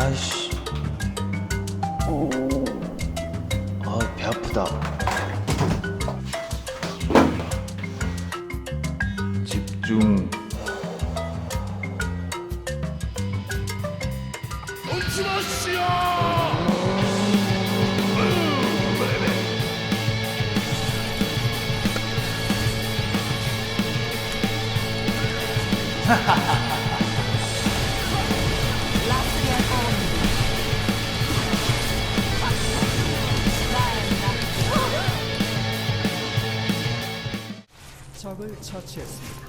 아이씨. 아, 배 아프다. 집중. 적을 처치했습니다.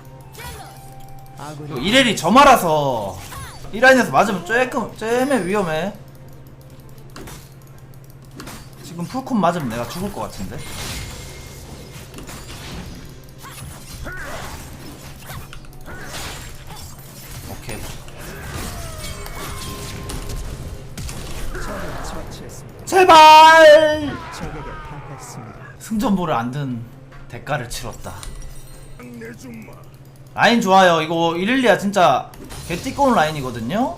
아군이 이렐이 점화라서 이 라인에서 맞으면 조금 쨈매 위험해. 지금 풀콤 맞으면 내가 죽을 것 같은데. 오케이. 적을 처치했습니다. 제발! 적에게 당했습니다. 승전보를 안 든 대가를 치렀다. 라인 좋아요. 이거 이렐리아 진짜 개띠꺼운 라인이거든요.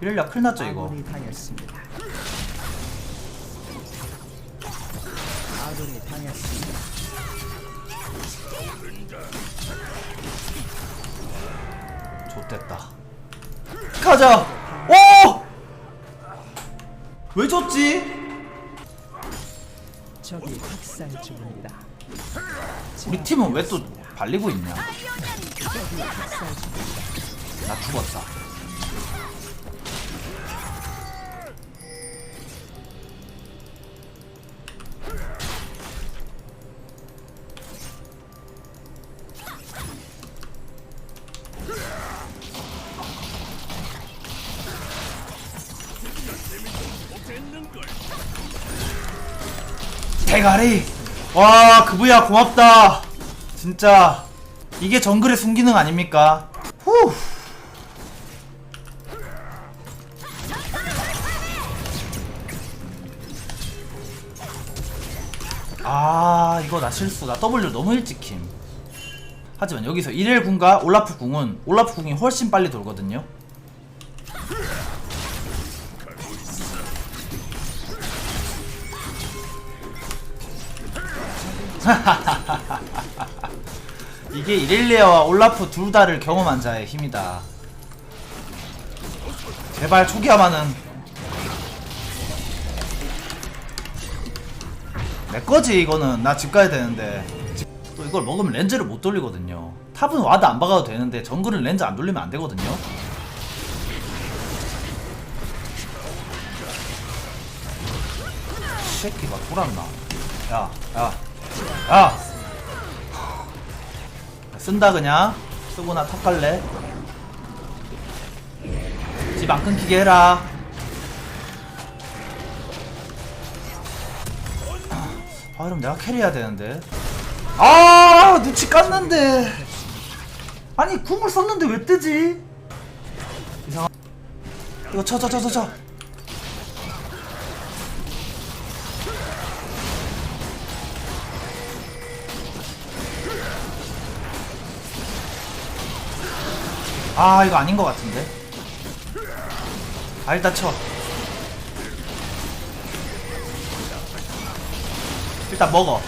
이렐리아 큰일 났죠 이거. 좋됐다. 가자. 오! 왜 졌지? 적이 학살 중입니다. 우리 팀은 왜 또 발리고 있냐? 나 죽었다. 대가리 와 그부야 고맙다. 진짜 이게 정글의 순기능 아닙니까? 후. 아 이거 나 실수. 나 W 너무 일찍 킴. 하지만 여기서 1일 궁과 올라프 궁은 올라프 궁이 훨씬 빨리 돌거든요 이게 이렐리아와 올라프 둘 다를 경험한 자의 힘이다. 제발 초기화만은. 내 거지 이거는. 나 집 가야 되는데. 집- 또 이걸 먹으면 렌즈를 못 돌리거든요. 탑은 와드 안 박아도 되는데 정글은 렌즈 안 돌리면 안 되거든요. 이 새끼가 돌았나? 야 야, 야! 쓴다 그냥. 쓰고나 탑 갈래. 집 안 끊기게 해라. 아 그럼 내가 캐리해야 되는데. 아 눈치 깠는데. 아니 궁을 썼는데 왜 뜨지? 이상한. 이거 쳐쳐쳐 쳐쳐 아 이거 아닌 것 같은데 아 일단 쳐 일단 먹어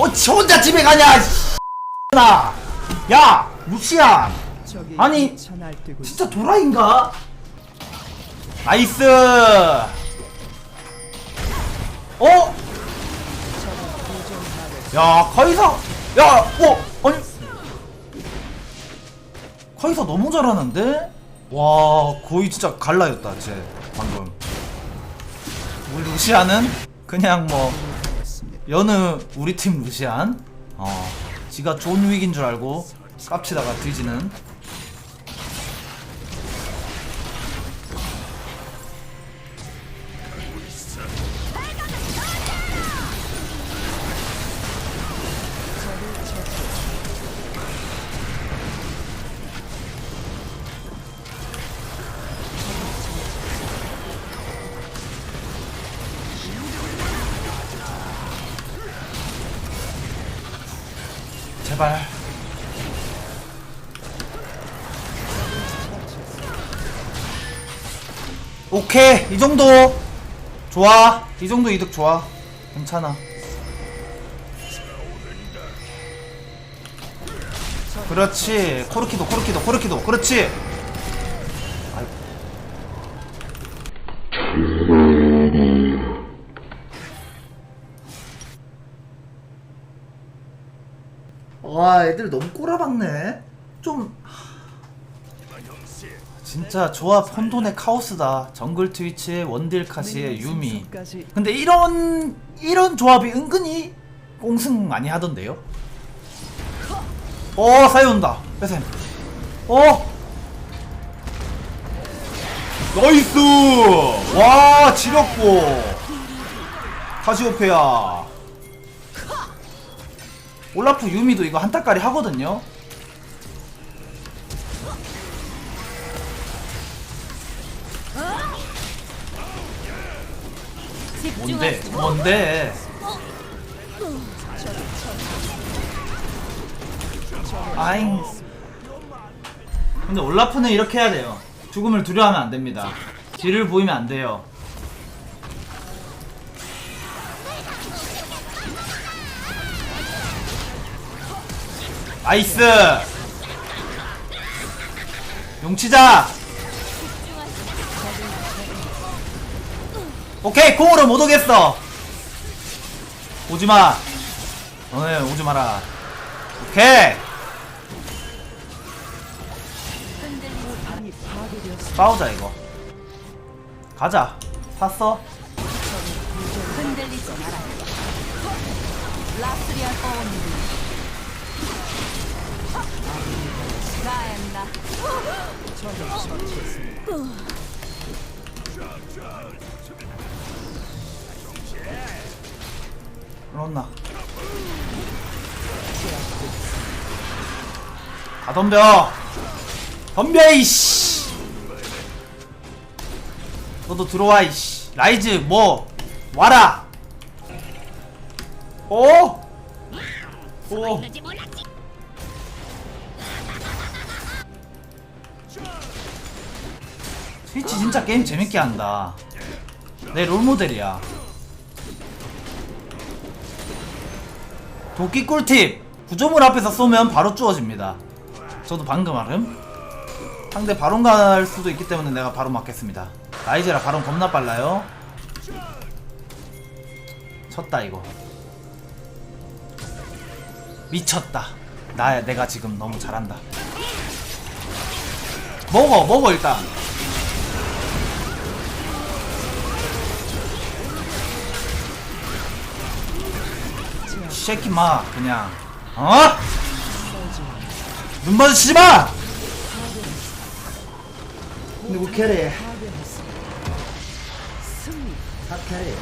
어, 지 혼자 집에 가냐, 씨. 나. 야, 루시안. 아니, 뛰고 진짜 도라인가? 나이스. 어? 야, 카이사. 야, 어, 아니. 카이사 너무 잘하는데? 와, 거의 진짜 갈라였다, 쟤. 방금. 우리 루시안은 그냥 뭐. 여느 우리 팀 루시안 어 지가 존 윅인 줄 알고 깝치다가 뒤지는 제발. 오케이 이 정도. 좋아 이 정도 이득 좋아. 괜찮아. 그렇지. 코르키도 코르키도 코르키도. 그렇지 와 애들 너무 꼬라박네. 좀 진짜 조합 혼돈의 카오스다. 정글 트위치의 원딜 카시의 유미. 생성까지. 근데 이런 이런 조합이 은근히 꽁승 많이 하던데요? 어 사이 온다. 빼셈 어? 나이스! 와 지렸고. 카시오페아 올라프 유미도 이거 한타까리 하거든요. 뭔데? 뭔데? 아잉. 근데 올라프는 이렇게 해야 돼요. 죽음을 두려워하면 안 됩니다. 뒤를 보이면 안 돼요 나이스. 용치자. 오케이 공으로 못 오겠어. 오지마. 너네 오지 마라. 오케이. 싸우자 이거. 가자. 샀어? 흔들리지 마라. 라스리아 온디. 가엔다. 적을 처치했습니다. 일어나? 다 덤벼! 덤벼 이씨! 너도 들어와 이씨! 라이즈 뭐? 와라! 오? 오 스위치 진짜 게임 재밌게 한다. 내 롤모델이야. 도끼 꿀팁. 구조물 앞에서 쏘면 바로 주어집니다. 저도 방금 알음? 상대 바론 갈 수도 있기 때문에 내가 바로 맞겠습니다. 라이즈라 바론 겁나 빨라요. 쳤다 이거. 미쳤다. 나 내가 지금 너무 잘한다. 먹어 먹어 일단 쉐키 마 그냥 어? 눈 마주치지 마! 누구 캐리? 다 캐리